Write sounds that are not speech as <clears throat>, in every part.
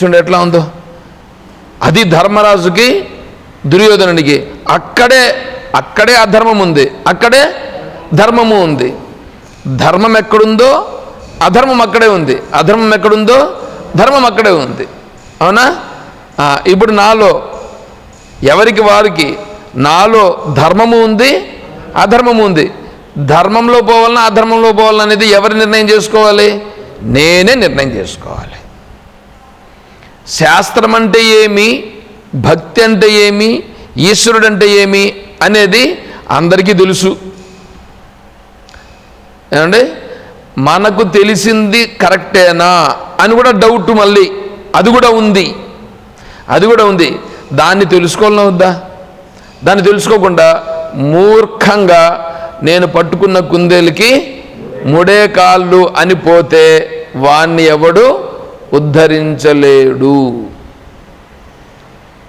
చూడండి ఎట్లా ఉందో? అది ధర్మరాజుకి దుర్యోధనునికి. అక్కడే అక్కడే అధర్మం ఉంది. అక్కడే ధర్మము ఉంది. ధర్మం ఎక్కడుందో అధర్మం అక్కడే ఉంది. అధర్మం ఎక్కడుందో ధర్మం అక్కడే ఉంది. అవునా? ఇప్పుడు నాలో ఎవరికి వారికి నాలో ధర్మము ఉంది అధర్మము ఉంది. ధర్మంలో పోవాలన్నా అధర్మంలో పోవాలన్నా అనేది ఎవరు నిర్ణయం చేసుకోవాలి? నేనే నిర్ణయం చేసుకోవాలి. శాస్త్రం అంటే ఏమి? భక్తి అంటే ఏమి? ఈశ్వరుడు అంటే ఏమి? అనేది అందరికీ తెలుసు. ఏమండి? మనకు తెలిసింది కరెక్టేనా అని కూడా డౌట్ మళ్ళీ. అది కూడా ఉంది. అది కూడా ఉంది. దాన్ని తెలుసుకోవాలన్నా వద్దా? దాన్ని తెలుసుకోకుండా మూర్ఖంగా నేను పట్టుకున్న కుందేలుకి ముడే కాళ్ళు అని పోతే వాణ్ణి ఎవడు ఉద్ధరించలేడు.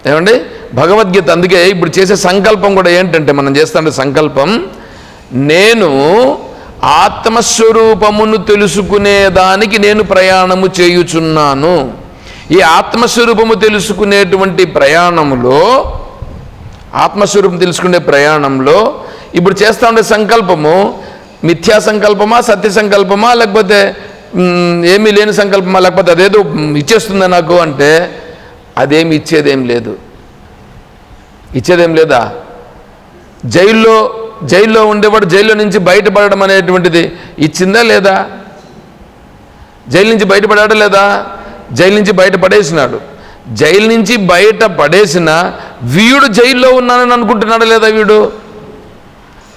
ఏమండి? భగవద్గీత అందుకే ఇప్పుడు చేసే సంకల్పం కూడా ఏంటంటే మనం చేస్తున్న సంకల్పం నేను ఆత్మస్వరూపమును తెలుసుకునేదానికి నేను ప్రయాణము చేయుచున్నాను. ఈ ఆత్మస్వరూపము తెలుసుకునేటువంటి ప్రయాణములో ఆత్మస్వరూపం తెలుసుకునే ప్రయాణంలో ఇప్పుడు చేస్తా ఉండే సంకల్పము మిథ్యా సంకల్పమా సత్య సంకల్పమా లేకపోతే ఏమీ లేని సంకల్పమా? లేకపోతే అదేదో ఇచ్చేస్తుందా నాకు అంటే అదేమి ఇచ్చేదేం లేదు. ఇచ్చేదేం లేదా? జైల్లో జైల్లో ఉండేవాడు జైల్లో నుంచి బయటపడడం అనేటువంటిది ఇచ్చిందా లేదా? జైలు నుంచి బయటపడాడా లేదా? జైలు నుంచి బయటపడేసినాడు. జైలు నుంచి బయట పడేసిన వీడు జైల్లో ఉన్నానని అనుకుంటున్నాడు లేదా వీడు?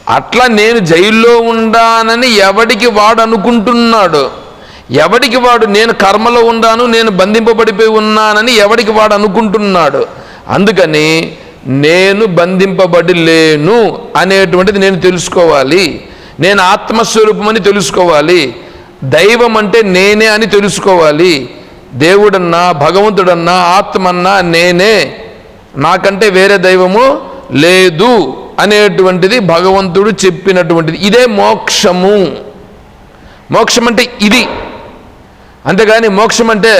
అట్లా నేను జైల్లో ఉండానని ఎవడికి వాడు అనుకుంటున్నాడు? ఎవడికి వాడు నేను కర్మలో ఉన్నాను నేను బంధింపబడిపోయి ఉన్నానని ఎవడికి వాడు అనుకుంటున్నాడు? అందుకని నేను బంధింపబడి లేను అనేటువంటిది నేను తెలుసుకోవాలి. నేను ఆత్మస్వరూపమని తెలుసుకోవాలి. దైవం అంటే నేనే అని తెలుసుకోవాలి. దేవుడన్నా భగవంతుడన్నా ఆత్మన్నా నేనే. నాకంటే వేరే దైవము లేదు అనేటువంటిది భగవంతుడు చెప్పినటువంటిది. ఇదే మోక్షము. మోక్షం అంటే ఇది. అంతేగాని మోక్షం అంటే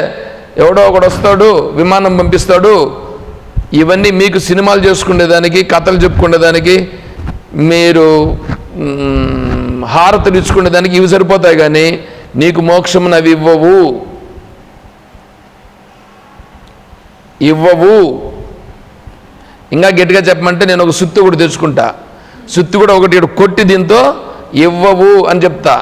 ఎవడో ఒకడు వస్తాడు విమానం పంపిస్తాడు. ఇవన్నీ మీకు సినిమాలు చేసుకునేదానికి కథలు చెప్పుకునేదానికి మీరు మ్, హారతులు ఇచ్చుకునేదానికి ఇవి సరిపోతాయి కానీ నీకు మోక్షం అవి ఇవ్వవు. ఇవ్వవు. ఇంకా గట్టిగా చెప్పమంటే నేను ఒక సుత్తి కూడా తెచ్చుకుంటా. సుత్తి కూడా ఒకటి ఈడ కొట్టి దీంతో ఇవ్వవు అని చెప్తా.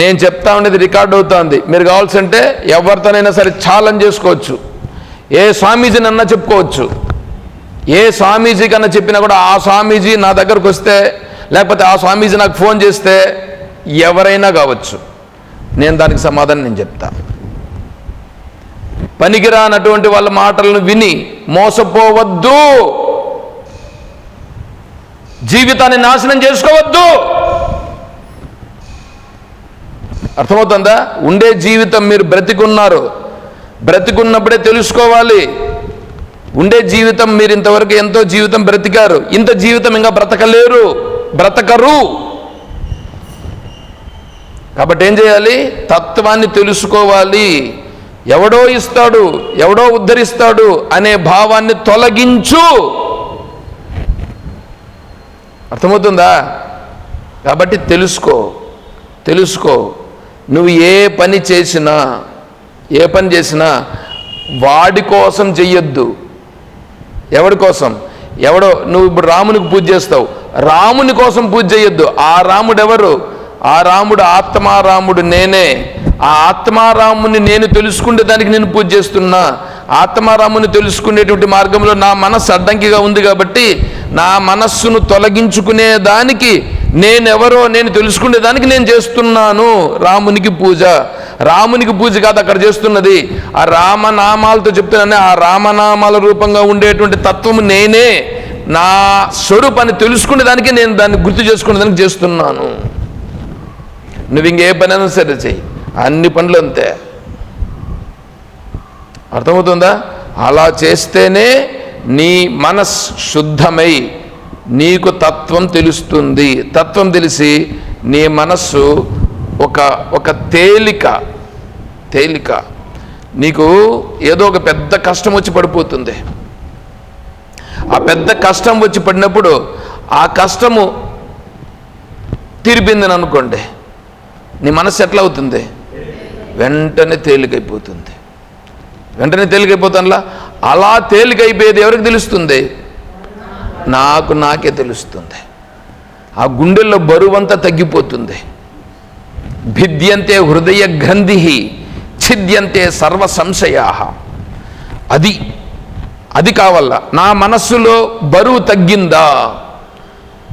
నేను చెప్తా ఉండేది రికార్డ్ అవుతుంది. మీరు కావాల్సింటే ఎవరితోనైనా సరే ఛాలెంజ్ చేసుకోవచ్చు. ఏ స్వామీజీని అన్నా చెప్పుకోవచ్చు. ఏ స్వామీజీ కన్నా చెప్పినా కూడా ఆ స్వామీజీ నా దగ్గరకు వస్తే లేకపోతే ఆ స్వామీజీ నాకు ఫోన్ చేస్తే ఎవరైనా కావచ్చు. నేను దానికి సమాధానం నేను చెప్తా. పనికిరానటువంటి వాళ్ళ మాటలను విని మోసపోవద్దు. జీవితాన్ని నాశనం చేసుకోవద్దు. అర్థమవుతుందా? ఉండే జీవితం మీరు బ్రతికున్నారు. బ్రతికున్నప్పుడే తెలుసుకోవాలి. ఉండే జీవితం మీరు ఇంతవరకు ఎంతో జీవితం బ్రతికారు. ఇంత జీవితం ఇంకా బ్రతకలేరు. బ్రతకరు. కాబట్టి ఏం చేయాలి? తత్వాన్ని తెలుసుకోవాలి. ఎవడో ఇస్తాడు ఎవడో ఉద్ధరిస్తాడు అనే భావాన్ని తొలగించు. అర్థమవుతుందా? కాబట్టి తెలుసుకో. తెలుసుకో. నువ్వు ఏ పని చేసినా ఏ పని చేసినా వాడి కోసం చెయ్యొద్దు. ఎవడి కోసం? ఎవడో నువ్వు ఇప్పుడు రామునికి పూజ చేస్తావు. రాముని కోసం పూజ చేయొద్దు ఆ రాముడు ఎవరు ఆ రాముడు ఆత్మారాముడు నేనే. ఆ ఆత్మారాముని నేను తెలుసుకునే దానికి నేను పూజ చేస్తున్నా. ఆత్మారాముని తెలుసుకునేటువంటి మార్గంలో నా మనస్సు అడ్డంకిగా ఉంది కాబట్టి నా మనస్సును తొలగించుకునే దానికి నేనెవరో నేను తెలుసుకునే దానికి నేను చేస్తున్నాను రామునికి పూజ. రామునికి పూజ కాదు అక్కడ చేస్తున్నది. ఆ రామనామాలతో చెప్తున్నానే ఆ రామనామాల రూపంగా ఉండేటువంటి తత్వము నేనే. నా స్వరూపాన్ని తెలుసుకునే దానికి నేను దాన్ని గుర్తు చేసుకునే దానికి చేస్తున్నాను. నువ్వు ఇంకే పనైనా సరే చెయ్యి. అన్ని పనులు అంతే. అర్థమవుతుందా? అలా చేస్తేనే నీ మనస్ శుద్ధమై నీకు తత్వం తెలుస్తుంది. తత్వం తెలిసి నీ మనస్సు ఒక ఒక తేలిక తేలిక. నీకు ఏదో ఒక పెద్ద కష్టం వచ్చి పడిపోతుంది. ఆ పెద్ద కష్టం వచ్చి పడినప్పుడు ఆ కష్టము తిరిపిందని అనుకోండి. నీ మనసు ఎట్లా అవుతుంది? వెంటనే తేలికైపోతుంది. వెంటనే తేలికైపోతానులా అలా తేలికైపోయేది ఎవరికి తెలుస్తుంది? నాకు నాకే తెలుస్తుంది. ఆ గుండెల్లో బరువంతా తగ్గిపోతుంది. భిద్యంతే హృదయ గ్రంథి ఛిద్యంతే సర్వ సంశయా. అది అది కావాల నా మనస్సులో బరువు తగ్గిందా?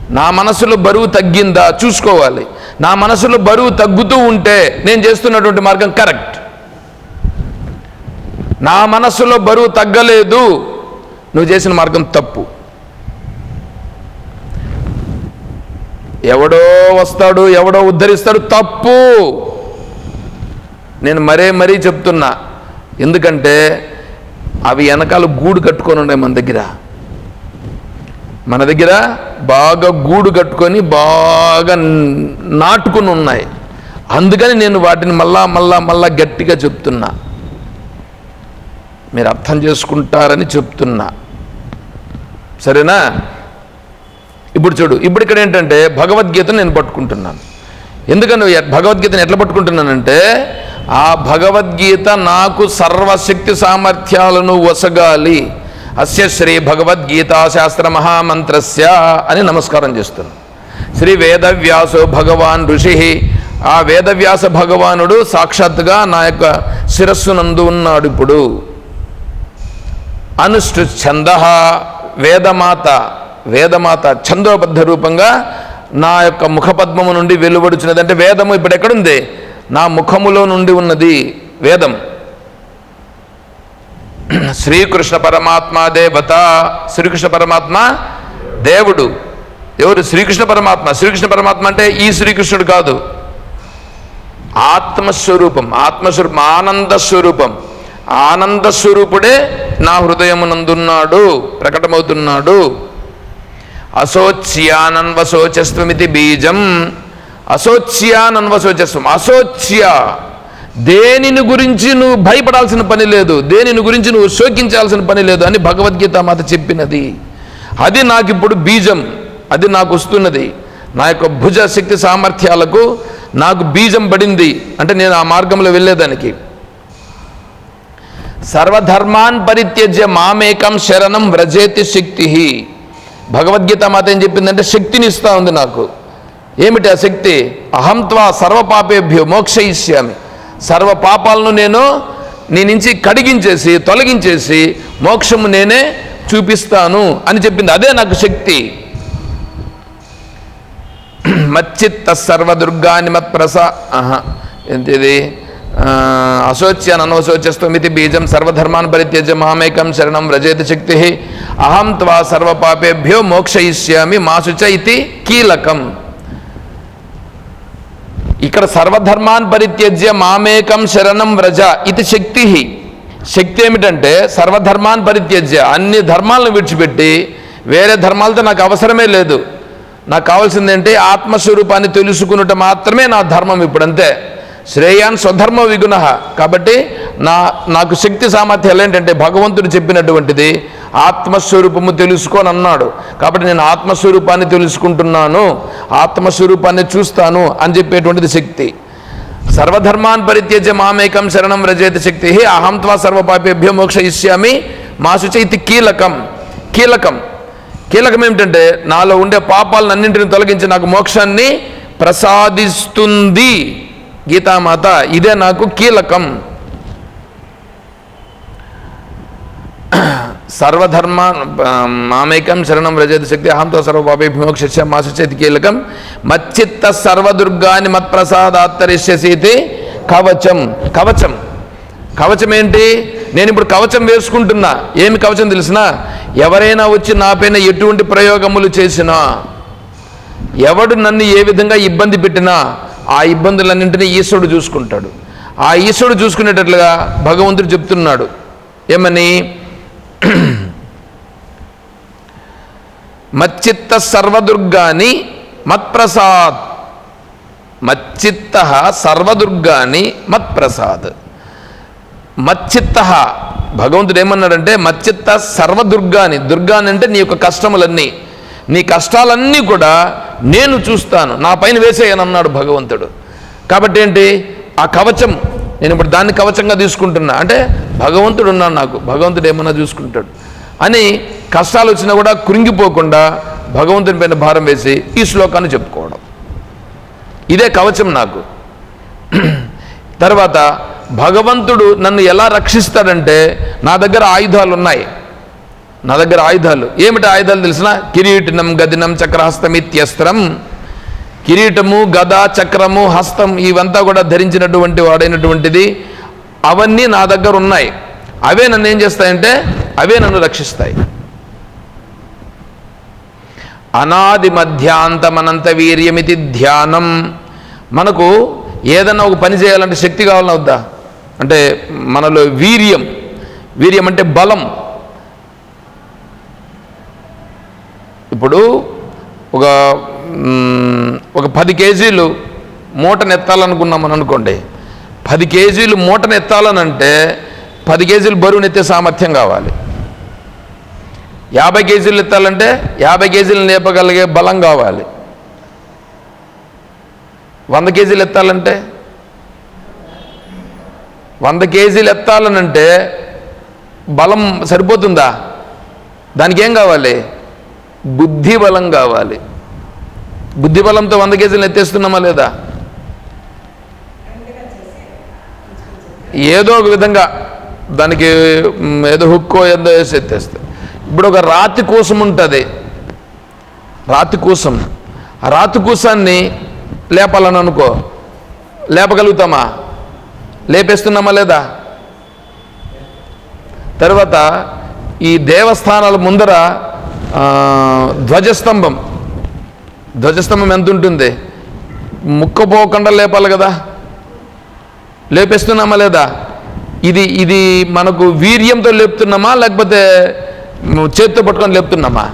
నా మనసులో బరువు తగ్గిందా? చూసుకోవాలి. నా మనసులో బరువు తగ్గుతూ ఉంటే నేను చేస్తున్నటువంటి మార్గం కరెక్ట్. నా మనస్సులో బరువు తగ్గలేదు. నువ్వు చేసిన మార్గం తప్పు. ఎవడో వస్తాడు ఎవడో ఉద్ధరిస్తాడు తప్పు. నేను మరే మరీ చెప్తున్నా. ఎందుకంటే అవి వెనకాల గూడు కట్టుకొని ఉన్నాయి మన దగ్గర. మన దగ్గర బాగా గూడు కట్టుకొని బాగా నాటుకుని ఉన్నాయి. అందుకని నేను వాటిని మళ్ళా మళ్ళా మళ్ళా గట్టిగా చెప్తున్నా. మీరు అర్థం చేసుకుంటారని చెప్తున్నా. సరేనా? ఇప్పుడు చూడు ఇప్పుడు ఇక్కడ ఏంటంటే భగవద్గీతను నేను పట్టుకుంటున్నాను. ఎందుకని భగవద్గీతను ఎట్లా పట్టుకుంటున్నానంటే ఆ భగవద్గీత నాకు సర్వశక్తి సామర్థ్యాలను వసగాలి అస్య శ్రీ భగవద్గీతా శాస్త్ర మహామంత్రస్య అని నమస్కారం చేస్తున్నాను. శ్రీ వేదవ్యాసో భగవాన్ ఋషి ఆ వేదవ్యాస భగవానుడు సాక్షాత్తుగా నా యొక్క శిరస్సునందు ఉన్నాడు ఇప్పుడు. అనుష్ఠు ఛంద వేదమాత. వేదమాత ఛందోబద్ధ రూపంగా నా యొక్క ముఖపద్మము నుండి వెలువడుచున్నది అంటే వేదము ఇప్పుడు ఎక్కడుంది నా ముఖములో నుండి ఉన్నది వేదం. శ్రీకృష్ణ పరమాత్మ దేవత శ్రీకృష్ణ పరమాత్మ దేవుడు. ఎవరు? శ్రీకృష్ణ పరమాత్మ. శ్రీకృష్ణ పరమాత్మ అంటే ఈ శ్రీకృష్ణుడు కాదు. ఆత్మస్వరూపం ఆత్మస్వరూపం ఆనంద స్వరూపం ఆనంద స్వరూపుడే నా హృదయమునందున్నాడు ప్రకటమవుతున్నాడు. అశోచ్యానన్వశోచస్వమితి బీజం. అశోచ్యానన్వశోచస్వం అశోచ్య. దేనిని గురించి నువ్వు భయపడాల్సిన పని లేదు దేనిని గురించి నువ్వు శోకించాల్సిన పని లేదు అని భగవద్గీత మాత చెప్పినది. అది నాకు ఇప్పుడు బీజం అది నాకు వస్తున్నది నా యొక్క భుజ శక్తి సామర్థ్యాలకు నాకు బీజం పడింది అంటే నేను ఆ మార్గంలో వెళ్ళేదానికి. సర్వధర్మాన్ పరిత్యజ్య మామేకం శరణం వ్రజేతి శక్తి భగవద్గీత మాత ఏం చెప్పిందంటే శక్తిని ఇస్తూ ఉంది నాకు. ఏమిటి ఆ శక్తి? అహంత్వా సర్వపాపేభ్యో మోక్ష ఇష్యామి మోక్షయిష్యామి. సర్వ పాపాలను నేను నీ నుంచి కడిగించేసి తొలగించేసి మోక్షము నేనే చూపిస్తాను అని చెప్పింది. అదే నాకు శక్తి. మచ్చిత్త సర్వదుర్గాని మత్ప్రసా ఆహా ఏంటిది? అశోచ్యాన్ అనవశోచ్యస్వమితి బీజం సర్వధర్మాన్ పరిత్యజ్య మామేకం శరణం వ్రజేత శక్తి. అహం త్వా సర్వపాపేభ్యో మోక్షయిష్యామి మాసుచ ఇది కీలకం. ఇక్కడ సర్వధర్మాన్ పరిత్యజ్య మామేకం శరణం వ్రజ ఇది శక్తి. శక్తి ఏమిటంటే సర్వధర్మాన్ పరిత్యజ్య అన్ని ధర్మాలను విడిచిపెట్టి వేరే ధర్మాలతో నాకు అవసరమే లేదు. నాకు కావాల్సింది ఏంటి ఆత్మస్వరూపాన్ని తెలుసుకున్నట్టు మాత్రమే నా ధర్మం ఇప్పుడు అంతే శ్రేయాన్ స్వధర్మ విగుణ. కాబట్టి నా నాకు శక్తి సామర్థ్యాలు ఏంటంటే భగవంతుడు చెప్పినటువంటిది ఆత్మస్వరూపము తెలుసుకొని అన్నాడు. కాబట్టి నేను ఆత్మస్వరూపాన్ని తెలుసుకుంటున్నాను ఆత్మస్వరూపాన్ని చూస్తాను అని చెప్పేటువంటిది శక్తి. సర్వధర్మాన్ పరిత్యజ్య మామేకం శరణం వ్రజేతి శక్తి. అహం త్వా సర్వపాపేభ్యో మోక్ష ఇష్యామి మాసుచ ఇది కీలకం. కీలకం. కీలకం ఏమిటంటే నాలో ఉండే పాపాలను అన్నింటిని తొలగించి నాకు మోక్షాన్ని ప్రసాదిస్తుంది. గీతామాత ఇదే నాకు కీలకం. సర్వధర్మ మామేకం శరణం రజత శక్తి అహంతో సర్వపాపే విమోక్ష మాసచేతి కీలకం. మచ్చిత్త సర్వదుర్గాని మత్ప్రసాదాత్తరిష్యసీతి కవచం కవచం. కవచం ఏంటి నేను ఇప్పుడు కవచం వేసుకుంటున్నా. ఏమి కవచం తెలిసినా? ఎవరైనా వచ్చి నా పైన ఎటువంటి ప్రయోగములు చేసినా ఎవడు నన్ను ఏ విధంగా ఇబ్బంది పెట్టినా ఆ ఇబ్బందులన్నింటినీ ఈశ్వరుడు చూసుకుంటాడు. ఆ ఈశ్వరుడు చూసుకునేటట్లుగా భగవంతుడు చెప్తున్నాడు. ఏమని? <clears throat> మచ్చిత్త సర్వదుర్గాని మత్ప్రసాద్. మచ్చిత్త సర్వదుర్గాని మత్ప్రసాద్. మచ్చిత్త. భగవంతుడు ఏమన్నాడంటే మచ్చిత్త సర్వదుర్గాని దుర్గాని అంటే నీ యొక్క కష్టములన్నీ నీ కష్టాలన్నీ కూడా నేను చూస్తాను. నా పైన వేసేయనన్నాడు భగవంతుడు. కాబట్టి ఏంటి? ఆ కవచం నేను ఇప్పుడు దాన్ని కవచంగా తీసుకుంటున్నా. అంటే భగవంతుడు ఉన్నాడు నాకు. భగవంతుడు ఏమన్నా చూసుకుంటాడు. అని కష్టాలు వచ్చినా కూడా కృంగిపోకుండా భగవంతుని పైన భారం వేసి ఈ శ్లోకాన్ని చెప్పుకోవడం. ఇదే కవచం నాకు. <clears throat> తర్వాత భగవంతుడు నన్ను ఎలా రక్షిస్తాడంటే నా దగ్గర ఆయుధాలు ఉన్నాయి. నా దగ్గర ఆయుధాలు. ఏమిటి ఆయుధాలు తెలిసిన? కిరీటనం గదినం చక్రహస్తం ఇత్యస్త్రం. కిరీటము గద చక్రము హస్తం ఇవంతా కూడా ధరించినటువంటి వాడైనటువంటిది అవన్నీ నా దగ్గర ఉన్నాయి. అవే నన్ను ఏం చేస్తాయంటే అవే నన్ను రక్షిస్తాయి. అనాది మధ్యాంతమనంత వీర్యమితి ధ్యానం. మనకు ఏదన్నా ఒక పని చేయాలంటే శక్తి కావాలని వద్దా? అంటే మనలో వీర్యం. వీర్యం అంటే బలం. ఇప్పుడు ఒక ఒక పది కేజీలు మూటను ఎత్తాలనుకున్నామని అనుకోండి. పది కేజీలు మూటను ఎత్తాలనంటే పది కేజీలు బరువును ఎత్తే సామర్థ్యం కావాలి. యాభై కేజీలు ఎత్తాలంటే యాభై కేజీలు లేపగలిగే బలం కావాలి. వంద కేజీలు ఎత్తాలంటే? వంద కేజీలు ఎత్తాలనంటే బలం సరిపోతుందా? దానికి ఏం కావాలి? బుద్ధి బలం కావాలి. బుద్ధి బలంతో వంద కేజీలు ఎత్తేస్తున్నామా లేదా? ఏదో ఒక విధంగా దానికి ఏదో హుక్కో ఏదో వేసి ఎత్తేస్తే. ఇప్పుడు ఒక రాతి కూసం ఉంటుంది. రాతి కూసం. ఆ రాతి కూసాన్ని లేపాలని అనుకో. లేపగలుగుతామా? లేపేస్తున్నామా లేదా? తర్వాత ఈ దేవస్థానాల ముందర ధ్వజస్తంభం. ధ్వజస్తంభం ఎంత ఉంటుంది ముక్కపోకుండా లేపాలి కదా? లేపేస్తున్నామా లేదా? ఇది ఇది మనకు వీర్యంతో లేపుతున్నామా? లేకపోతే చేత్తో పట్టుకొని లేపుతున్నామా?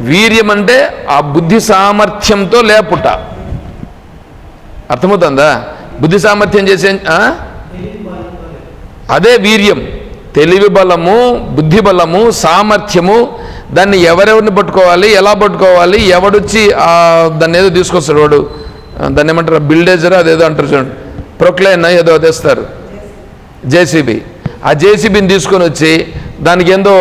వీర్యం అంటే ఆ బుద్ధి సామర్థ్యంతో లేపుట. అర్థమవుతుందా? బుద్ధి సామర్థ్యం చేసే అదే వీర్యం. తెలివి బలము బుద్ధి బలము సామర్థ్యము దాన్ని ఎవరెవరిని పట్టుకోవాలి ఎలా పట్టుకోవాలి ఎవడొచ్చి దాన్ని ఏదో తీసుకొస్తాడు వాడు. దాన్ని ఏమంటారు? బిల్డేజర్ అదేదో అంటారు చూడండి. ప్రొక్లైన్ ఏదో తెస్తారు. జేసీబీ. ఆ జేసీబీని తీసుకొని వచ్చి దానికి ఏందో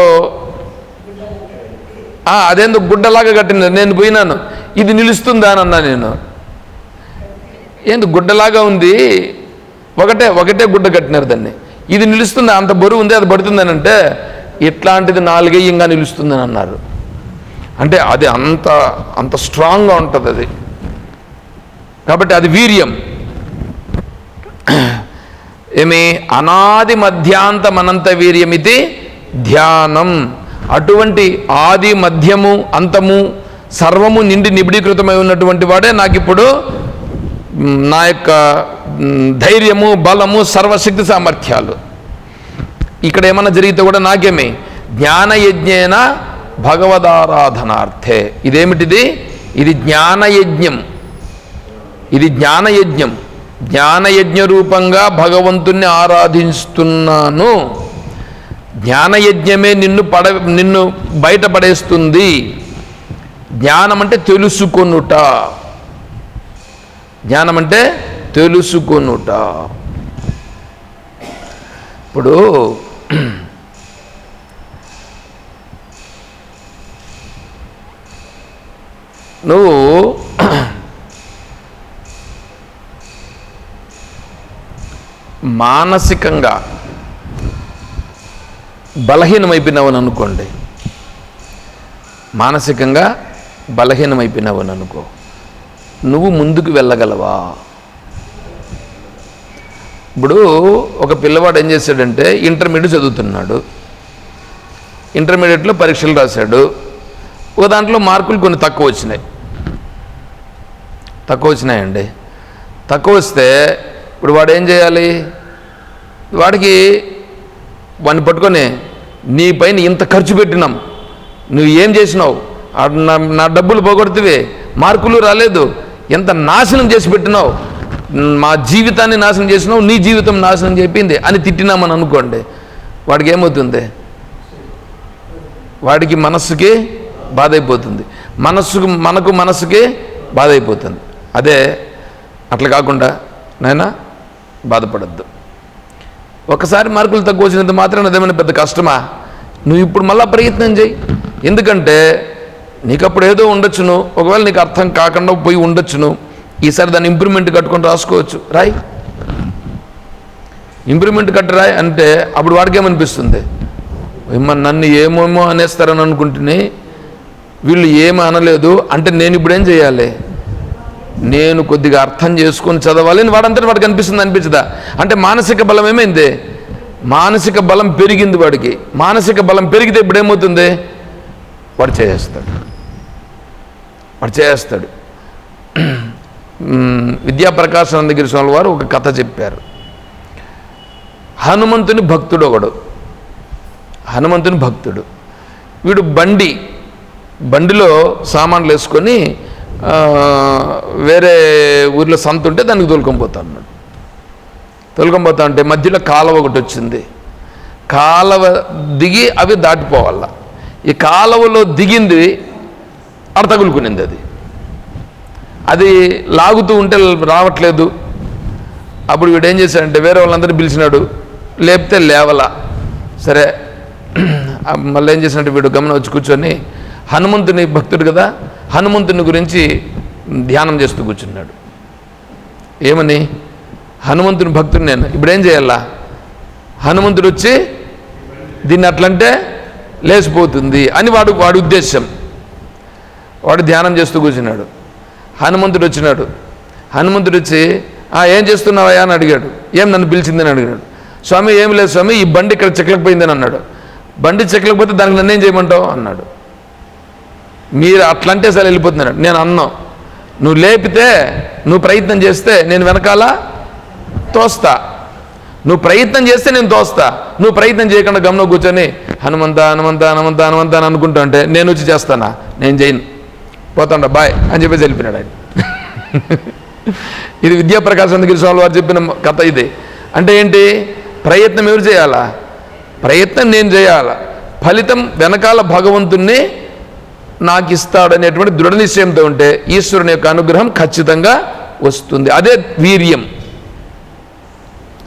అదేందో గుడ్డలాగా కట్టిన నేను పోయినాను. ఇది నిలుస్తుందా అని అన్నా నేను. ఏంది గుడ్డలాగా ఉంది? ఒకటే ఒకటే గుడ్డ కట్టినారు దాన్ని. ఇది నిలుస్తుంది అంత బరువు ఉంది అది పడుతుందని అంటే ఇట్లాంటిది నాలుగేయంగా నిలుస్తుందని అన్నారు. అంటే అది అంత అంత స్ట్రాంగ్గా ఉంటుంది అది. కాబట్టి అది వీర్యం. ఏమి? అనాది మధ్యాంతం అనంత వీర్యమితి ధ్యానం. అటువంటి ఆది మధ్యము అంతము సర్వము నిండి నిబిడీకృతమై ఉన్నటువంటి వాడే నాకు ఇప్పుడు నా యొక్క ధైర్యము బలము సర్వశక్తి సామర్థ్యాలు. ఇక్కడ ఏమన్నా జరిగితే కూడా నాకేమి? జ్ఞానయజ్ఞేన భగవదారాధనార్థే. ఇదేమిటిది? ఇది జ్ఞానయజ్ఞం. ఇది జ్ఞానయజ్ఞం. జ్ఞానయజ్ఞ రూపంగా భగవంతుణ్ణి ఆరాధిస్తున్నాను. జ్ఞానయజ్ఞమే నిన్ను పడ నిన్ను బయటపడేస్తుంది. జ్ఞానం అంటే తెలుసుకొనుట. జ్ఞానం అంటే తెలుసుకొనుట. ఇప్పుడు నువ్వు మానసికంగా బలహీనమైపోయినావని అనుకోండి. మానసికంగా బలహీనమైపోయినావని అనుకో. నువ్వు ముందుకు వెళ్ళగలవా? ఇప్పుడు ఒక పిల్లవాడు ఏం చేశాడంటే ఇంటర్మీడియట్ చదువుతున్నాడు. ఇంటర్మీడియట్లో పరీక్షలు రాశాడు. ఒక దాంట్లో మార్కులు కొన్ని తక్కువ వచ్చినాయి. తక్కువ వచ్చినాయండి. తక్కువ వస్తే ఇప్పుడు వాడు ఏం చేయాలి? వాడికి వాడిని పట్టుకొని నీ పైన ఇంత ఖర్చు పెట్టినాం. నువ్వు ఏం చేసినావు? నా నా డబ్బులు పోగొడుతువి. మార్కులు రాలేదు. ఎంత నాశనం చేసి పెట్టినావు? మా జీవితాన్ని నాశనం చేసినావు నీ జీవితం నాశనం చెప్పింది అని తిట్టినామని అనుకోండి. వాడికి ఏమవుతుంది? వాడికి మనస్సుకి బాధ అయిపోతుంది మనస్సుకు మనకు మనస్సుకి బాధ అయిపోతుంది అదే అట్లా కాకుండా నాయనా బాధపడద్దు. ఒకసారి మార్కులు తక్కువ వచ్చినంత మాత్రం అదేమైనా పెద్ద కష్టమా? నువ్వు ఇప్పుడు మళ్ళా ప్రయత్నం చేయి. ఎందుకంటే నీకు అప్పుడు ఏదో ఉండొచ్చును. ఒకవేళ నీకు అర్థం కాకుండా పోయి ఉండొచ్చును. ఈసారి దాన్ని ఇంప్రూవ్మెంట్ కట్టుకొని రాసుకోవచ్చు. రాయ్. ఇంప్రూవ్మెంట్ కట్టి రాయ్ అంటే అప్పుడు వాడికి ఏమనిపిస్తుంది? నన్ను ఏమేమో అనేస్తారని అనుకుంటుని వీళ్ళు ఏమి అనలేదు. అంటే నేను ఇప్పుడు ఏం చేయాలి? నేను కొద్దిగా అర్థం చేసుకొని చదవాలి అని వాడంతటి వాడికి అనిపిస్తుంది అనిపించదా? అంటే మానసిక బలం ఏమైంది? మానసిక బలం పెరిగింది వాడికి. మానసిక బలం పెరిగితే ఇప్పుడు ఏమవుతుంది? వాడు చేసేస్తాడు. వాడు చేస్తాడు. మ్, విద్యాప్రకాశానందగిరి స్వామి వారు ఒక కథ చెప్పారు. హనుమంతుని భక్తుడు ఒకడు. హనుమంతుని భక్తుడు. వీడు బండి బండిలో సామాన్లు వేసుకొని వేరే ఊర్లో సంత ఉంటే దానికి తోలుకొని పోతా అన్నాడు. తోలుకొని పోతా అంటే మధ్యలో కాలువ ఒకటి వచ్చింది. కాలువ దిగి అవి దాటిపోవాల. ఈ కాలువలో దిగింది అడ తగులుకునింది అది. అది లాగుతూ ఉంటే రావట్లేదు. అప్పుడు వీడు ఏం చేశాడంటే వేరే వాళ్ళందరినీ పిలిచినాడు. లేపితే లేవలా. సరే మళ్ళీ ఏం చేసినట్టు వీడు గమనం వచ్చి కూర్చొని హనుమంతుని భక్తుడు కదా హనుమంతుని గురించి ధ్యానం చేస్తూ కూర్చున్నాడు. ఏమని? హనుమంతుని భక్తుడు నేను. ఇప్పుడు ఏం చేయాలా? హనుమంతుడు వచ్చి దీన్ని అట్లంటే లేచిపోతుంది అని వాడు వాడి ఉద్దేశం వాడు ధ్యానం చేస్తూ కూర్చున్నాడు. హనుమంతుడు వచ్చినాడు. హనుమంతుడు వచ్చి "ఆ, ఏం చేస్తున్నావయ్యా? అని అడిగాడు. ఏం నన్ను పిలిచిందని అడిగాడు. స్వామి ఏం లేదు స్వామి ఈ బండి ఇక్కడ చెక్కలేకపోయిందని అన్నాడు. బండి చెక్కలేకపోతే దానికి నన్నేం చేయమంటావు? అన్నాడు. మీరు అట్లంటే సరే వెళ్ళిపోతున్నాడు. నేను అన్నాం. నువ్వు లేపితే నువ్వు ప్రయత్నం చేస్తే నేను వెనకాల తోస్తా. నువ్వు ప్రయత్నం చేస్తే నేను తోస్తా. నువ్వు ప్రయత్నం చేయకుండా గమనం కూర్చొని హనుమంత హనుమంత హనుమంత హనుమంత అని అనుకుంటా అంటే నేను వచ్చి చేస్తానా? నేను చేయను. పోతాండ బాయ్ అని చెప్పేసి వెళ్ళిపోయినాడు ఆయన. ఇది విద్యాప్రకాశం స్వామి వారు చెప్పిన కథ ఇది. అంటే ఏంటి? ప్రయత్నం ఎవరు చేయాలా? ప్రయత్నం నేను చేయాలా? ఫలితం వెనకాల భగవంతుణ్ణి నాకు ఇస్తాడనేటువంటి దృఢ నిశ్చయంతో ఉంటే ఈశ్వరుని యొక్క అనుగ్రహం ఖచ్చితంగా వస్తుంది. అదే వీర్యం.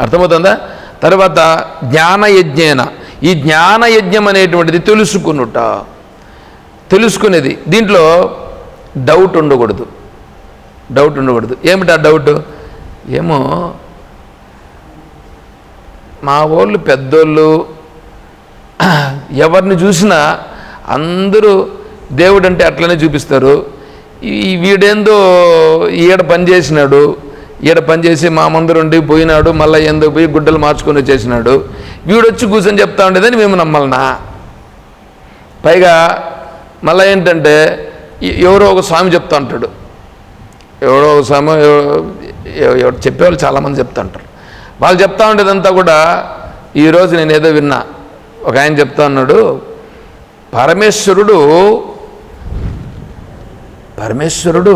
అర్థమవుతుందా? తర్వాత జ్ఞానయజ్ఞేన. ఈ జ్ఞానయజ్ఞం అనేటువంటిది తెలుసుకునుట. తెలుసుకునేది. దీంట్లో డౌట్ ఉండకూడదు. డౌట్ ఉండకూడదు. ఏమిటి ఆ డౌట్? ఏమో మా వాళ్ళు పెద్దోళ్ళు ఎవరిని చూసినా అందరూ దేవుడు అంటే అట్లనే చూపిస్తారు. ఈ వీడేందో ఈడ పని చేసినాడు ఈడ పని చేసి మా ముందరుండి పోయినాడు మళ్ళీ ఏందో పోయి గుడ్డలు మార్చుకొని వచ్చేసినాడు. వీడొచ్చి కూర్చొని చెప్తా ఉండేదని మేము నమ్మాలనా? పైగా మళ్ళీ ఏంటంటే ఎవరో ఒక స్వామి చెప్తా ఉంటాడు ఎవరో ఒక స్వామి ఎవరు చెప్పేవాళ్ళు చాలామంది చెప్తా ఉంటారు వాళ్ళు చెప్తా ఉండేదంతా కూడా ఈరోజు నేను ఏదో విన్నా. ఒక ఆయన చెప్తా ఉన్నాడు పరమేశ్వరుడు పరమేశ్వరుడు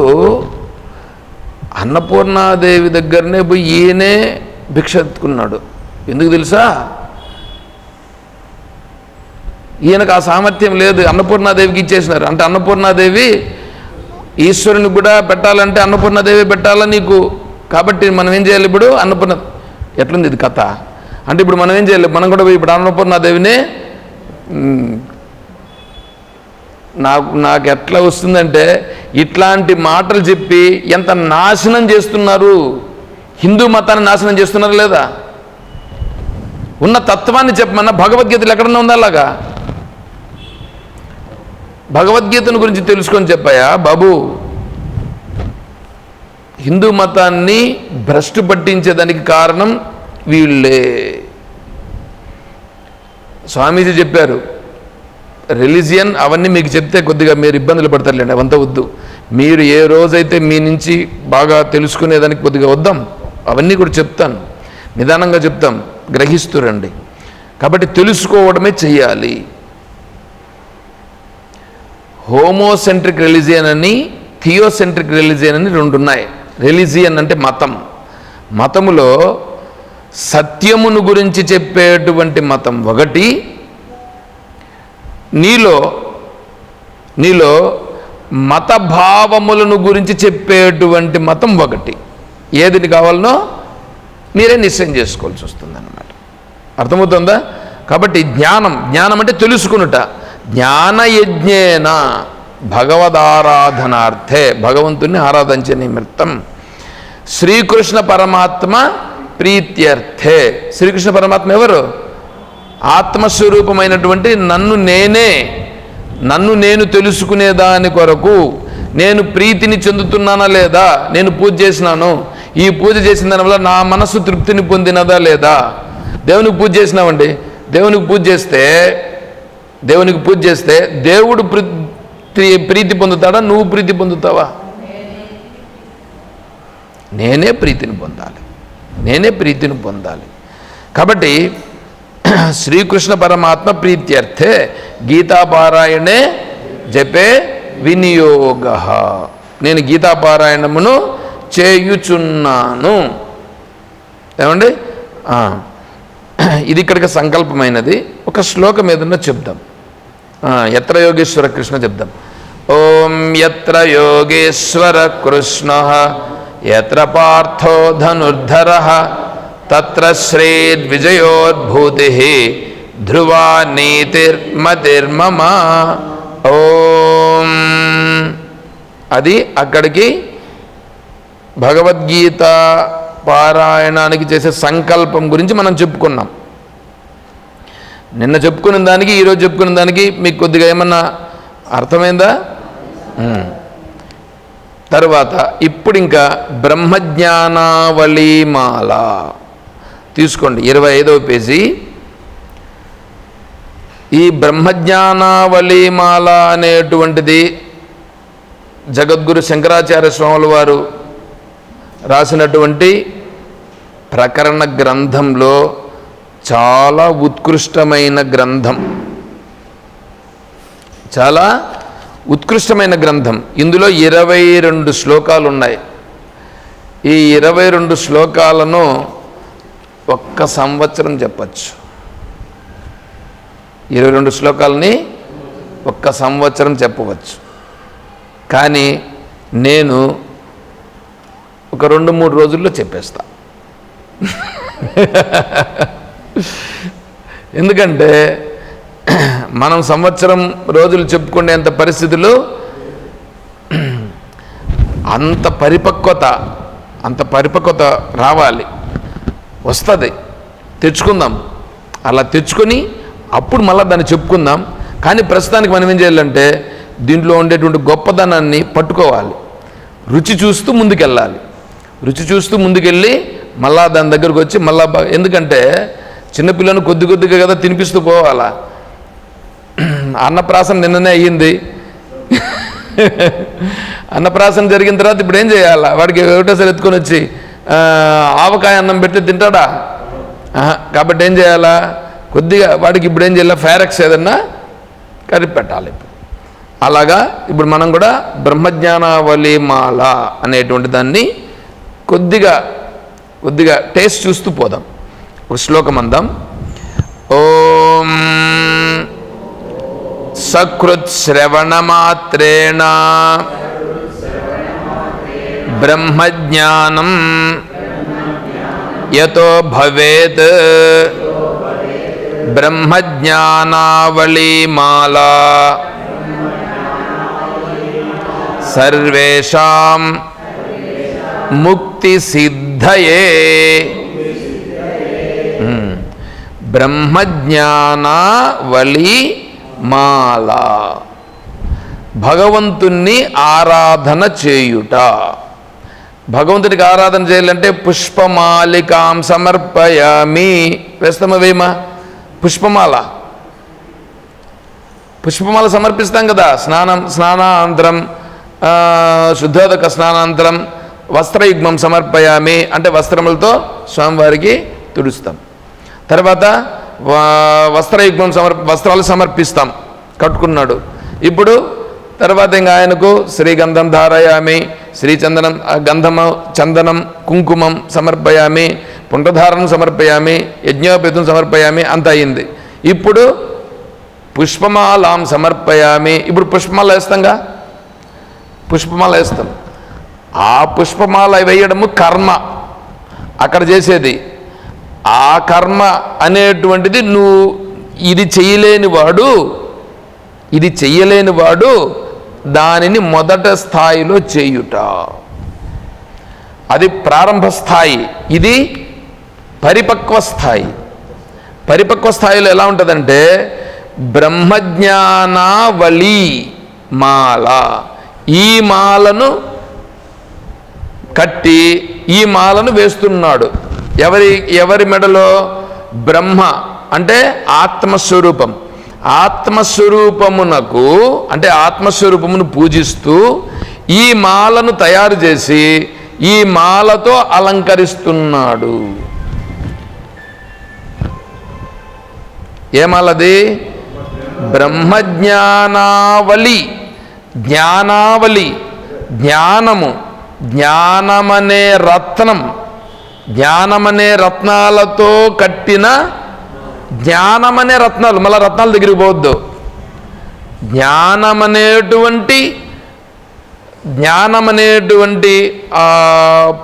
అన్నపూర్ణాదేవి దగ్గరనే పోయి ఈయనే భిక్ష ఎత్తుకున్నాడు. ఎందుకు తెలుసా? ఈయనకు ఆ సామర్థ్యం లేదు. అన్నపూర్ణాదేవికి ఇచ్చేసినారు. అంటే అన్నపూర్ణాదేవి ఈశ్వరుని కూడా పెట్టాలంటే అన్నపూర్ణాదేవి పెట్టాలా నీకు? కాబట్టి మనం ఏం చేయాలి ఇప్పుడు? అన్నపూర్ణ ఎట్లుంది ఇది కథ? అంటే ఇప్పుడు మనం ఏం చేయాలి? మనం కూడా ఇప్పుడు అన్నపూర్ణాదేవిని నాకు నాకు ఎట్లా వస్తుందంటే ఇట్లాంటి మాటలు చెప్పి ఎంత నాశనం చేస్తున్నారు? హిందూ మతాన్ని నాశనం చేస్తున్నారు లేదా? ఉన్న తత్వాన్ని చెప్పమన్నా భగవద్గీతలు ఎక్కడన్నా ఉందా అలాగా? భగవద్గీతను గురించి తెలుసుకొని చెప్పాయా? బాబు హిందూ మతాన్ని భ్రష్టు పట్టించేదానికి కారణం వీళ్ళే. స్వామీజీ చెప్పారు రిలీజియన్ అవన్నీ మీకు చెప్తే కొద్దిగా మీరు ఇబ్బందులు పడతారులేండి అవంతా వద్దు. మీరు ఏ రోజైతే మీ నుంచి బాగా తెలుసుకునేదానికి కొద్దిగా వద్దాం అవన్నీ కూడా చెప్తాను. నిదానంగా చెప్తాం గ్రహిస్తురండి కాబట్టి తెలుసుకోవడమే చెయ్యాలి. హోమోసెంట్రిక్ రిలీజియన్ అని థియోసెంట్రిక్ రిలీజియన్ అని రెండు ఉన్నాయి రిలీజియన్ అంటే మతం. మతములో సత్యమును గురించి చెప్పేటువంటి మతం ఒకటి. నీలో నీలో మతభావములను గురించి చెప్పేటువంటి మతం ఒకటి. ఏదిని కావాలనో మీరే నిశ్చయం చేసుకోవాల్సి వస్తుంది అన్నమాట అర్థమవుతుందా? కాబట్టి జ్ఞానం జ్ఞానం అంటే తెలుసుకునుట. జ్ఞానయజ్ఞేన భగవదారాధనార్థే. భగవంతుణ్ణి ఆరాధించే నిమిత్తం శ్రీకృష్ణ పరమాత్మ ప్రీత్యర్థే. శ్రీకృష్ణ పరమాత్మ ఎవరు? ఆత్మస్వరూపమైనటువంటి నన్ను నేనే. నన్ను నేను తెలుసుకునే దాని కొరకు నేను ప్రీతిని చెందుతున్నానా లేదా? నేను పూజ చేసినాను. ఈ పూజ చేసిన దానివల్ల నా మనస్సు తృప్తిని పొందినదా లేదా? దేవునికి పూజ చేసినామండి దేవునికి పూజ చేస్తే దేవునికి పూజ చేస్తే దేవుడు ప్రీ ప్రీతి పొందుతాడా? నువ్వు ప్రీతి పొందుతావా? నేనే ప్రీతిని పొందాలి. నేనే ప్రీతిని పొందాలి. కాబట్టి <clears throat> శ్రీకృష్ణ పరమాత్మ ప్రీత్యర్థే. గీతాపారాయణే జపే వినియోగ. నేను గీతాపారాయణమును చేయుచున్నాను. ఏమండి? <clears throat> ఇది ఇక్కడికి సంకల్పమైనది. ఒక శ్లోకం ఏదన్నా చెప్దాం. ఎత్ర యోగేశ్వర కృష్ణ చెప్దాం. ఓం ఎత్ర యోగేశ్వర కృష్ణ ఎత్ర పార్థో ధనుర్ధర తత్ర శ్రేద్విజయోద్భూతి ధ్రువా నీతిర్మతిర్మమ. ఓం. అది అక్కడికి భగవద్గీత పారాయణానికి చేసే సంకల్పం గురించి మనం చెప్పుకున్నాం. నిన్న చెప్పుకున్న దానికి ఈరోజు చెప్పుకున్న దానికి మీకు కొద్దిగా ఏమన్నా అర్థమైందా? తర్వాత తరువాత ఇప్పుడు ఇంకా బ్రహ్మజ్ఞానావళిమాల. తీసుకోండి ఇరవై ఐదవ పేజీ. ఈ బ్రహ్మజ్ఞానావళిమాల అనేటువంటిది జగద్గురు శంకరాచార్య స్వాముల వారు రాసినటువంటి ప్రకరణ గ్రంథంలో చాలా ఉత్కృష్టమైన గ్రంథం. చాలా ఉత్కృష్టమైన గ్రంథం. ఇందులో ఇరవై రెండు శ్లోకాలు ఉన్నాయి ఈ ఇరవై రెండు శ్లోకాలను ఒక్క సంవత్సరం చెప్పచ్చు. ఇరవై రెండు శ్లోకాలని ఒక్క సంవత్సరం చెప్పవచ్చు. కానీ నేను ఒక రెండు మూడు రోజుల్లో చెప్పేస్తా. <laughs> ఎందుకంటే మనం సంవత్సరం రోజులు చెప్పుకునేంత పరిస్థితులు అంత పరిపక్వత అంత పరిపక్వత రావాలి. వస్తుంది. తెచ్చుకుందాం. అలా తెచ్చుకొని అప్పుడు మళ్ళీ దాన్ని చెప్పుకుందాం. కానీ ప్రస్తుతానికి మనం ఏం చేయాలంటే దీంట్లో ఉండేటువంటి గొప్పదనాన్ని పట్టుకోవాలి. రుచి చూస్తూ ముందుకెళ్ళాలి. రుచి చూస్తూ ముందుకెళ్ళి మళ్ళా దాని దగ్గరకు వచ్చి మళ్ళా ఎందుకంటే చిన్నపిల్లను కొద్ది కొద్దిగా కదా తినిపిస్తూ పోవాలా? అన్నప్రాసన నిన్ననే అయ్యింది. అన్నప్రాసన జరిగిన తర్వాత ఇప్పుడు ఏం చేయాలా? వాడికి ఒకటేసారి ఎత్తుకొని వచ్చి ఆవకాయ అన్నం పెట్టి తింటాడా? కాబట్టి ఏం చేయాలా? కొద్దిగా వాడికి ఇప్పుడు ఏం చేయాలి? ఫేరెక్స్ ఏదన్నా కరిపెట్టాలి పెట్టాలి ఇప్పుడు. అలాగా ఇప్పుడు మనం కూడా బ్రహ్మజ్ఞానావళి మాల అనేటువంటి దాన్ని కొద్దిగా కొద్దిగా టేస్ట్ చూస్తూ పోదాం. ఒక శ్లోకం అందాం. ఓం సకృత్శ్రవణమాత్రేణ బ్రహ్మజ్ఞానం యతో భవేత్ బ్రహ్మజ్ఞానావళీమాలా సర్వేషాం ముక్తిసిద్ధయే సిద్ధయే ఉమ్. బ్రహ్మజ్ఞానావళి మాల. భగవంతుణ్ణి ఆరాధన చేయుట. భగవంతుడికి ఆరాధన చేయాలంటే పుష్పమాలికాం సమర్పయామి. వేస్తామా వేమా పుష్పమాల. పుష్పమాల సమర్పిస్తాం కదా. స్నానం స్నానాంతరం శుద్ధోదక స్నానాంతరం వస్త్రయుగ్మం సమర్పయామి. అంటే వస్త్రములతో స్వామివారికి తుడుస్తాం. తర్వాత వస్త్రయుగ్మం సమర్ వస్త్రాలు సమర్పిస్తాం. కట్టుకున్నాడు. ఇప్పుడు తర్వాత ఇంకా ఆయనకు శ్రీగంధం ధారయామి శ్రీచందనం ఆ గంధము చందనం కుంకుమం సమర్పయామి పుండ్రధారణం సమర్పయామి యజ్ఞోపేతం సమర్పయామి అంత అయింది. ఇప్పుడు పుష్పమాలాం సమర్పయామి. ఇప్పుడు పుష్పమాల వేస్తాంగా? పుష్పమాల వేస్తాం. ఆ పుష్పమాల వేయడము కర్మ. అక్కడ చేసేది ఆ కర్మ అనేటువంటిది నువ్వు ఇది చేయలేని వాడు ఇది చెయ్యలేని వాడు దానిని మొదట స్థాయిలో చేయుట. అది ప్రారంభ స్థాయి. ఇది పరిపక్వ స్థాయి. పరిపక్వ స్థాయిలో ఎలా ఉంటుందంటే బ్రహ్మజ్ఞానావళి మాల. ఈ మాలను కట్టి ఈ మాలను వేస్తున్నాడు. ఎవరి ఎవరి మెడలో బ్రహ్మ అంటే ఆత్మస్వరూపం. ఆత్మస్వరూపమునకు అంటే ఆత్మస్వరూపమును పూజిస్తూ ఈ మాలను తయారు చేసి ఈ మాలతో అలంకరిస్తున్నాడు. ఏమాలది బ్రహ్మజ్ఞానావళి. జ్ఞానావళి. జ్ఞానము. జ్ఞానమనే రత్నం. జ్ఞానమనే రత్నాలతో కట్టిన జ్ఞానమనే రత్నాలు మళ్ళీ రత్నాల దగ్గరికి పోవద్దు. జ్ఞానమనేటువంటి జ్ఞానమనేటువంటి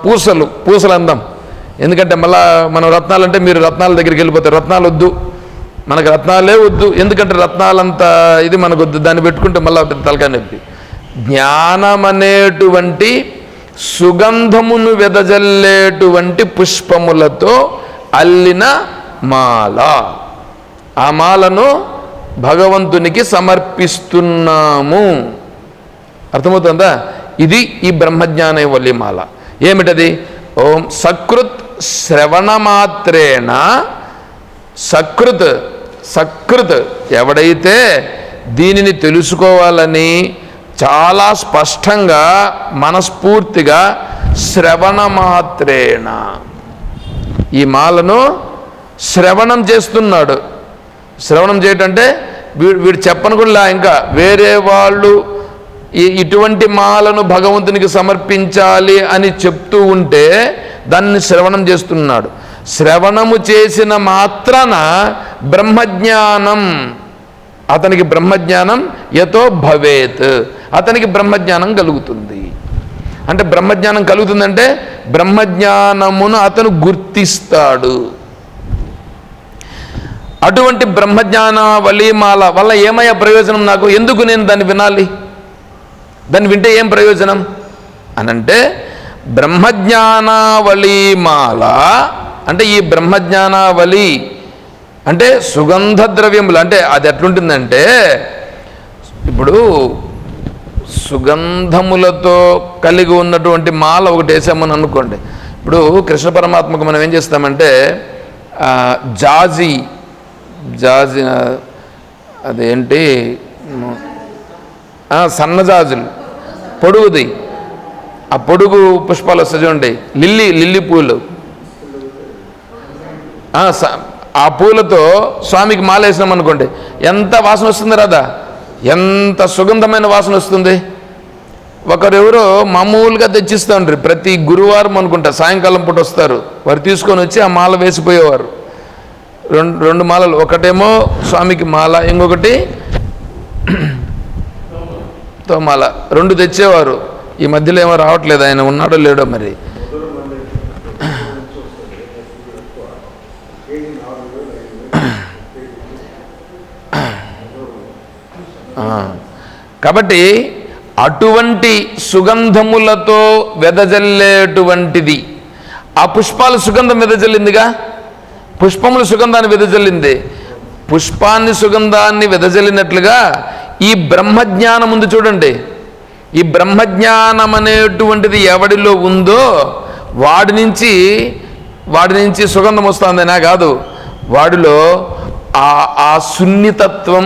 పూసలు పూసలు అందం. ఎందుకంటే మళ్ళా మనం రత్నాలంటే మీరు రత్నాల దగ్గరికి వెళ్ళిపోతారు. రత్నాలు వద్దు మనకు రత్నాలే వద్దు. ఎందుకంటే రత్నాలంత ఇది మనకు వద్దు దాన్ని పెట్టుకుంటే మళ్ళీ తలకాయ నొప్పి. జ్ఞానమనేటువంటి సుగంధమును వెదజల్లేటువంటి పుష్పములతో అల్లిన మాల. ఆ మాలను భగవంతునికి సమర్పిస్తున్నాము. అర్థమవుతుందా? ఇది ఈ బ్రహ్మజ్ఞాన వల్లి మాల. ఏమిటది? ఓం సకృత్ శ్రవణమాత్రేణ సకృత్ సకృత్ ఎవడైతే దీనిని తెలుసుకోవాలని చాలా స్పష్టంగా మనస్ఫూర్తిగా శ్రవణ మాత్రేణ. ఈ మాలను శ్రవణం చేస్తున్నాడు. శ్రవణం చేయటంటే వీడు వీడు చెప్పను కూడా ఇంకా వేరే వాళ్ళు ఇటువంటి మాలను భగవంతునికి సమర్పించాలి అని చెప్తూ ఉంటే దాన్ని శ్రవణం చేస్తున్నాడు. శ్రవణము చేసిన మాత్రాన బ్రహ్మజ్ఞానం. అతనికి బ్రహ్మజ్ఞానం యతో భవేత్. అతనికి బ్రహ్మజ్ఞానం కలుగుతుంది. అంటే బ్రహ్మజ్ఞానం కలుగుతుందంటే బ్రహ్మజ్ఞానమును అతను గుర్తిస్తాడు. అటువంటి బ్రహ్మజ్ఞాన వలీమాల వల్ల ఏమయ్యా ప్రయోజనం నాకు? ఎందుకు నేను దాన్ని వినాలి? దాన్ని వింటే ఏం ప్రయోజనం? అనంటే బ్రహ్మజ్ఞానావళిమాల అంటే ఈ బ్రహ్మజ్ఞానావళి అంటే సుగంధ ద్రవ్యములు అంటే అది ఎట్లుంటుందంటే ఇప్పుడు సుగంధములతో కలిగి ఉన్నటువంటి మాల ఒకటి వేసామని అనుకోండి. ఇప్పుడు కృష్ణ పరమాత్మకు మనం ఏం చేస్తామంటే జాజి జాజి అదేంటి సన్నజాజులు పొడుగుది. ఆ పొడుగు పుష్పాలు వస్తాయి చూడండి లిల్లీ లిల్లీ పూలు. ఆ, పూలతో స్వామికి మాల వేసినాం అనుకోండి. ఎంత వాసన వస్తుంది రాదా ఎంత సుగంధమైన వాసన వస్తుంది. ఒకరెవరో మామూలుగా తెచ్చిస్తూ ఉంటారు ప్రతి గురువారం అనుకుంటా సాయంకాలం పూట వస్తారు. వారు తీసుకొని వచ్చి ఆ మాల వేసిపోయేవారు. రెండు రెండు మాలలు. ఒకటేమో స్వామికి మాల ఇంకొకటి తో మాల రెండు తెచ్చేవారు. ఈ మధ్యలో ఏమో రావట్లేదు. ఆయన ఉన్నాడో లేడో మరి. కాబట్టి అటువంటి సుగంధములతో వెదజల్లేటువంటిది. ఆ పుష్పాలు సుగంధం వెదజల్లిందిగా? పుష్పముల సుగంధాన్ని వెదజల్లింది. పుష్పాన్ని సుగంధాన్ని వెదజల్లినట్లుగా ఈ బ్రహ్మజ్ఞానం ఉంది చూడండి. ఈ బ్రహ్మజ్ఞానం అనేటువంటిది ఎవడిలో ఉందో వాడి నుంచి వాడి నుంచి సుగంధం వస్తుందనా కాదు. వాడిలో ఆ ఆ సున్నితత్వం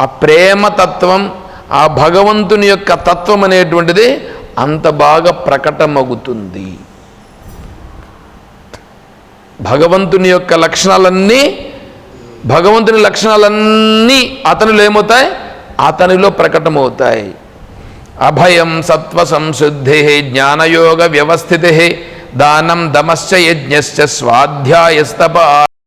ఆ ప్రేమతత్వం ఆ భగవంతుని యొక్క తత్వం అనేటువంటిది అంత బాగా ప్రకటమవుతుంది భగవంతుని యొక్క లక్షణాలన్నీ భగవంతుని లక్షణాలన్నీ అతనిలో ఏమవుతాయి అతనిలో ప్రకటమవుతాయి. అభయం సత్వ సంశుద్ధి జ్ఞానయోగ వ్యవస్థితి దానం దమశ్చ యజ్ఞశ్చ స్వాధ్యాయస్తప